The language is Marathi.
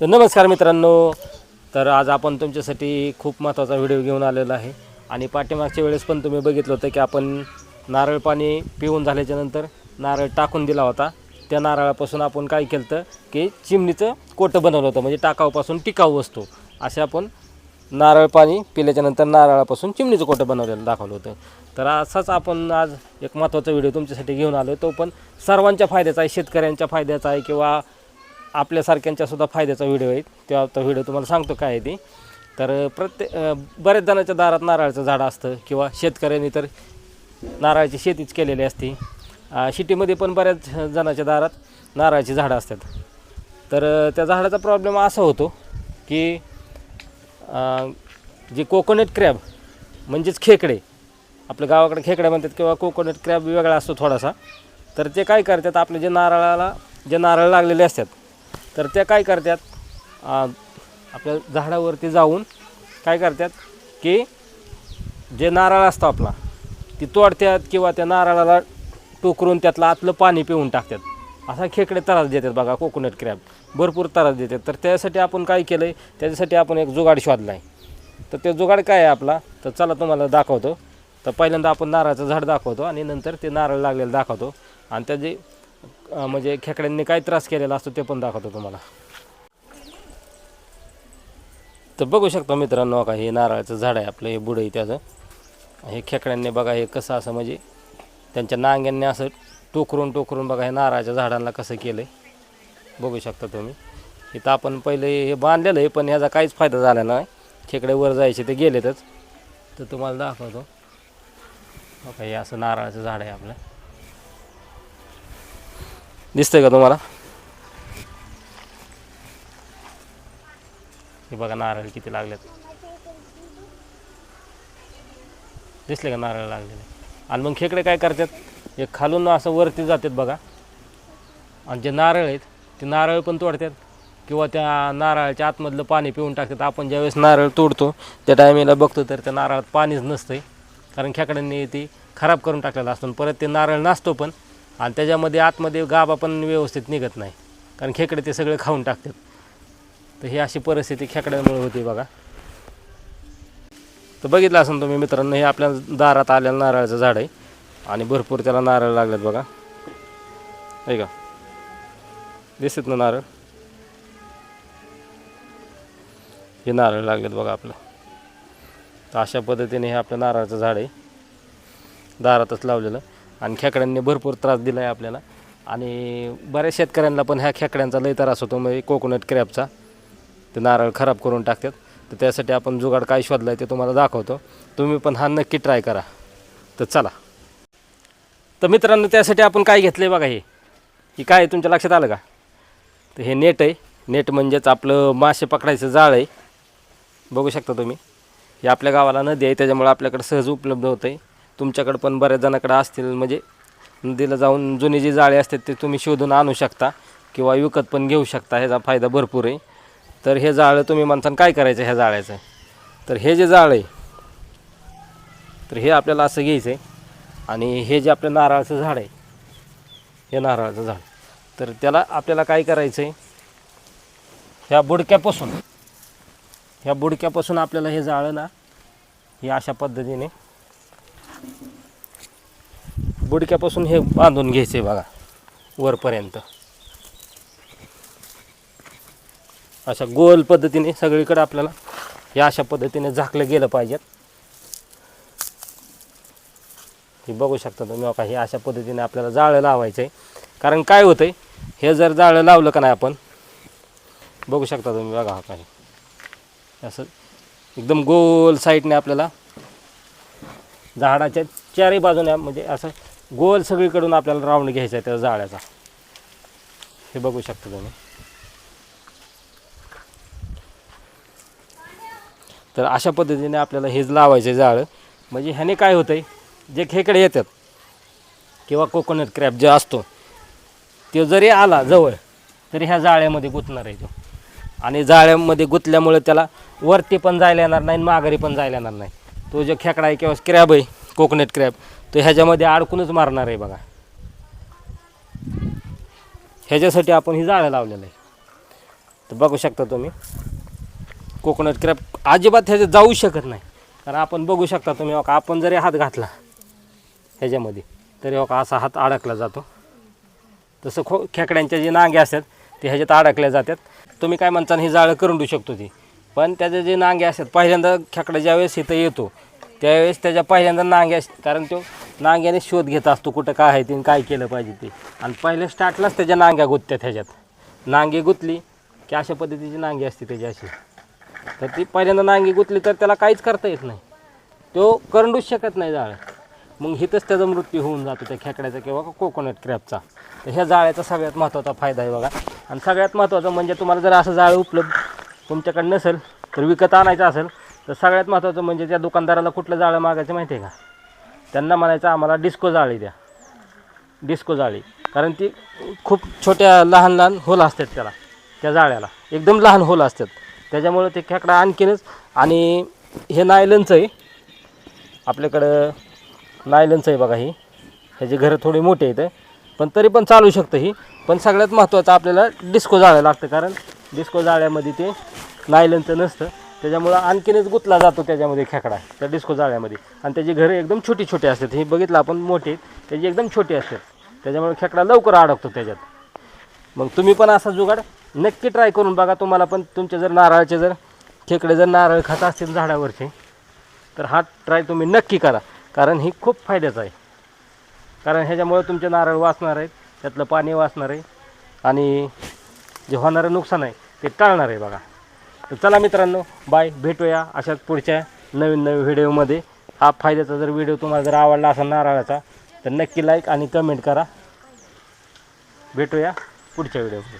तर नमस्कार मित्रांनो. तर आज आपण तुमच्यासाठी खूप महत्त्वाचा व्हिडिओ घेऊन आलेला आहे. आणि पाठीमागच्या वेळेस पण तुम्ही बघितलं होतं की आपण नारळ पाणी पिऊन झाल्याच्यानंतर नारळ टाकून दिला होता. त्या नारळापासून आपण काय केलं तर की चिमणीचं कोटं बनवलं होतं म्हणजे टाकाऊपासून टिकाऊ असतो असे आपण नारळ पाणी पिल्याच्यानंतर नारळापासून चिमणीचं कोटं बनवलेलं दाखवलं होतं. तर असाच आपण आज एक महत्त्वाचा व्हिडिओ तुमच्यासाठी घेऊन आलो तो पण सर्वांच्या फायद्याचा आहे शेतकऱ्यांच्या फायद्याचा आहे किंवा आपल्यासारख्यांच्या सुद्धा फायद्याचा व्हिडिओ आहे. तेव्हा तो व्हिडिओ तुम्हाला सांगतो काय आहे ती. तर प्रत्येक बऱ्याच जणांच्या दारात नारळाचं झाड असतं किंवा शेतकऱ्यांनी तर नारळाची शेतीच केलेली असते. शिटीमध्ये सिटीमध्ये पण बऱ्याच जणांच्या दारात नारळाची झाडं असतात. तर त्या झाडाचा प्रॉब्लेम असा होतो की जे कोकोनट क्रॅब म्हणजेच खेकडे आपल्या गावाकडे खेकडे म्हणतात किंवा कोकोनट क्रॅब वेगळा असतो थोडासा. तर ते काय करतात आपले जे नारळाला जे नारळ लागलेले असतात तर त्या काय करतात? आपल्या झाडावरती जाऊन काय करतात की जे नारळ असतो आपला ती तोडतात किंवा त्या नारळाला टोकरून त्यातलं आतलं पाणी पिऊन टाकतात. असा खेकडे त्रास देतात बघा कोकोनट क्रॅब भरपूर त्रास देतात. तर त्यासाठी आपण काय केलं आहे त्याच्यासाठी आपण एक जुगाड शोधला आहे तर ते जुगाड काय आहे आपला? तर चला तुम्हाला दाखवतो. तर पहिल्यांदा आपण नारळाचं झाड दाखवतो आणि नंतर ते नारळ लागलेलं दाखवतो. आणि त्याचे अं, म्हणजे खेकड्यांनी काय त्रास केलेला असतो ते पण दाखवतो तुम्हाला. तर बघू शकता मित्रांनो का हे नारळाचं झाड आहे आपलं हे बुडं आहे त्याचं. हे खेकड्यांनी बघा हे कसं असं म्हणजे त्यांच्या नांग्यांनी असं टोकरून टोकरून बघा हे नारळाच्या झाडांना कसं केलं आहे बघू शकता तुम्ही. इथं आपण पहिले हे बांधलेलं आहे पण ह्याचा काहीच फायदा झाला नाही. खेकडे वर जायचे ते गेलेतच. तर तुम्हाला दाखवतो. बघा हे असं नारळाचं झाड आहे आपलं. दिसतंय का तुम्हाला? हे बघा नारळ किती लागलेत. दिसले का नारळ लागलेले? आणि मग खेकडे काय करतात? हे खालून असं वरती जातात बघा. आणि जे नारळ आहेत ते नारळ पण तोडतात. किंवा त्या नारळाच्या आतमधलं पाणी पिऊन टाकतात. आपण ज्यावेळेस नारळ तोडतो त्या टायमेला बघतो तर त्या नारळात पाणीच नसतंय. कारण खेकड्यांनी ती खराब करून टाकलेलं असतं. परत ते नारळ नसतो पण आणि त्याच्यामध्ये आतमध्ये गाभा पण व्यवस्थित निघत नाही. कारण खेकडे ते सगळे खाऊन टाकतात. तर ही अशी परिस्थिती खेकड्यांमुळे होती बघा. तर बघितलं असेल तुम्ही मित्रांनो हे आपल्या दारात आलेलं नारळाचं झाड आहे. आणि भरपूर त्याला नारळ लागलेत बघा. आहे का दिसत ना नारळ? हे नारळ लागलेत बघा आपलं. तर अशा पद्धतीने हे आपलं नारळाचं झाड आहे. दारातच लावलेलं. आणि खेकड्यांनी भरपूर त्रास दिला आहे आपल्याला. आणि बऱ्याच शेतकऱ्यांना पण ह्या खेकड्यांचा लय त्रास होतो म्हणजे कोकोनट क्रॅपचा. ते नारळ खराब करून टाकतात. तर त्यासाठी आपण जुगाड काय शोधला आहे ते तुम्हाला दाखवतो. तुम्ही पण हा नक्की ट्राय करा. तर चला. तर मित्रांनो त्यासाठी आपण काय घेतलं आहे बघा हे. की काय आहे तुमच्या लक्षात आलं का? तर हे नेट आहे. नेट म्हणजेच आपलं मासे पकडायचं जाळ आहे. बघू शकता तुम्ही. हे आपल्या गावाला नदी आहे त्याच्यामुळे आपल्याकडे सहज उपलब्ध होतं आहे तुमच्याकडं पण बऱ्याच जणाकडं असतील. म्हणजे नदीला जाऊन जुनी जी जाळे असतात ते तुम्ही शोधून आणू शकता किंवा विकत पण घेऊ शकता. ह्याचा फायदा भरपूर आहे. तर हे जाळं तुम्ही म्हणता काय करायचं ह्या जाळ्याचं? तर हे जे जाळं आहे तर हे आपल्याला असं घ्यायचं आहे. आणि हे जे आपलं नारळाचं झाड आहे हे नारळाचं झाड. तर त्याला आपल्याला काय करायचं आहे? ह्या बुडक्यापासून ह्या बुडक्यापासून आपल्याला हे जाळं ना हे अशा पद्धतीने बुडक्यापासून हे बांधून घ्यायचं आहे बघा वरपर्यंत. अशा गोल पद्धतीने सगळीकडे आपल्याला हे अशा पद्धतीने झाकलं गेलं पाहिजेत. हे बघू शकता तुम्ही हो बघा हे अशा पद्धतीने आपल्याला जाळं लावायचं आहे. कारण काय होतं आहे हे जर जाळं लावलं का नाही आपण बघू शकता तुम्ही बघा हा काही असं एकदम गोल साईडने आपल्याला झाडाच्या चारही बाजूने म्हणजे असं गोल सगळीकडून आपल्याला राऊंड घ्यायचा आहे त्या जाळ्याचा. हे बघू शकता तुम्ही. तर अशा पद्धतीने आपल्याला हेच लावायचं आहे जाळं म्हणजे ह्याने काय होतं आहे जे खेकडे येतात किंवा कोकोनट क्रॅप जे असतो तो जरी आला जवळ तरी ह्या जाळ्यामध्ये गुंतणार आहे तो. आणि जाळ्यामध्ये गुंतल्यामुळे त्याला वरती पण जायला येणार नाही आणि माघारी पण जायला येणार नाही. तो जो खेकडा आहे किंवा क्रॅब आहे कोकोनट क्रॅब तो ह्याच्यामध्ये अडकूनच मारणार आहे बघा. ह्याच्यासाठी आपण ही जाळं लावलेलं आहे तर बघू शकता तुम्ही कोकोनट क्रॅब अजिबात ह्याच्यात जाऊ शकत नाही. कारण आपण बघू शकता तुम्ही हो का आपण जरी हात घातला ह्याच्यामध्ये तरी हो का असा हात अडकला जातो. तसं खो खेकड्यांच्या जे नांगे असतात ते ह्याच्यात अडकल्या जातात. तुम्ही काय म्हणता ही जाळं करून देऊ शकतो ती. पण त्याचे जे नांगे असतात पहिल्यांदा खेकडा ज्यावेळेस इथं येतो त्यावेळेस त्याच्या पहिल्यांदा नांगे अस कारण तो नांग्याने शोध घेत असतो कुठं काय आहे ते आणि काय केलं पाहिजे ते. आणि पहिल्या स्टार्टलाच त्याच्या नांग्या गुतत्या त्याच्यात नांगी गुतली की अशा पद्धतीची नांगी असते त्याची अशी. तर ती पहिल्यांदा नांगी गुतली तर त्याला काहीच करता येत नाही. तो करंडूच शकत नाही जाळं मग हिथंच त्याचा मृत्यू होऊन जातो त्या खेकड्याचा किंवा कोकोनट क्रॅपचा. तर ह्या जाळ्याचा सगळ्यात महत्त्वाचा फायदा आहे बघा. आणि सगळ्यात महत्त्वाचं म्हणजे तुम्हाला जर असं जाळं उपलब्ध तुमच्याकडे नसेल तर विकत आणायचं असेल तर सगळ्यात महत्त्वाचं म्हणजे त्या दुकानदाराला कुठलं जाळं मागायचं माहिती आहे का? त्यांना म्हणायचं आम्हाला डिस्को जाळी द्या. डिस्को जाळी. कारण ती खूप छोट्या लहान लहान होल असतात त्याला त्या जाळ्याला. एकदम लहान होल असतात. त्याच्यामुळं ते खेकडा आणखीनच आणि हे नायलनचं आहे. आपल्याकडं नायलनचं आहे बघा ही. ह्याची घरं थोडी मोठी आहेत. पण तरी पण चालू शकतं ही. पण सगळ्यात महत्त्वाचं आपल्याला डिस्को जाळं लागतं. कारण डिस्को जाळ्यामध्ये ते नायलनचं नसतं. त्याच्यामुळं आणखीनच गुतला जातो त्याच्यामध्ये खेकडा त्या डिस्को जाळ्यामध्ये. आणि त्याची घरं एकदम छोटी छोटी असतात. हे बघितलं आपण मोठी त्याची एकदम छोटी असतात. त्याच्यामुळे खेकडा लवकर अडकतो त्याच्यात. मग तुम्ही पण असा जुगाड नक्की ट्राय करून बघा. तुम्हाला पण तुमचे जर नारळाचे जर खेकडे जर नारळ खात असतील झाडावरचे तर हा ट्राय तुम्ही नक्की करा. कारण ही खूप फायद्याचं आहे. कारण ह्याच्यामुळे तुमचे नारळ वाचणार आहेत. त्यातलं पाणी वाचणार आहे. आणि जे होणारं नुकसान आहे ते टाळणार आहे बघा. तर चला मित्रांनो बाय भेटूया अशाच पुढच्या नवीन नवीन व्हिडिओमध्ये हा फायद्याचा जर व्हिडिओ तुम्हाला जर आवडला असेल नारळाचा तर नक्की लाईक आणि कमेंट करा. भेटूया पुढच्या व्हिडिओमध्ये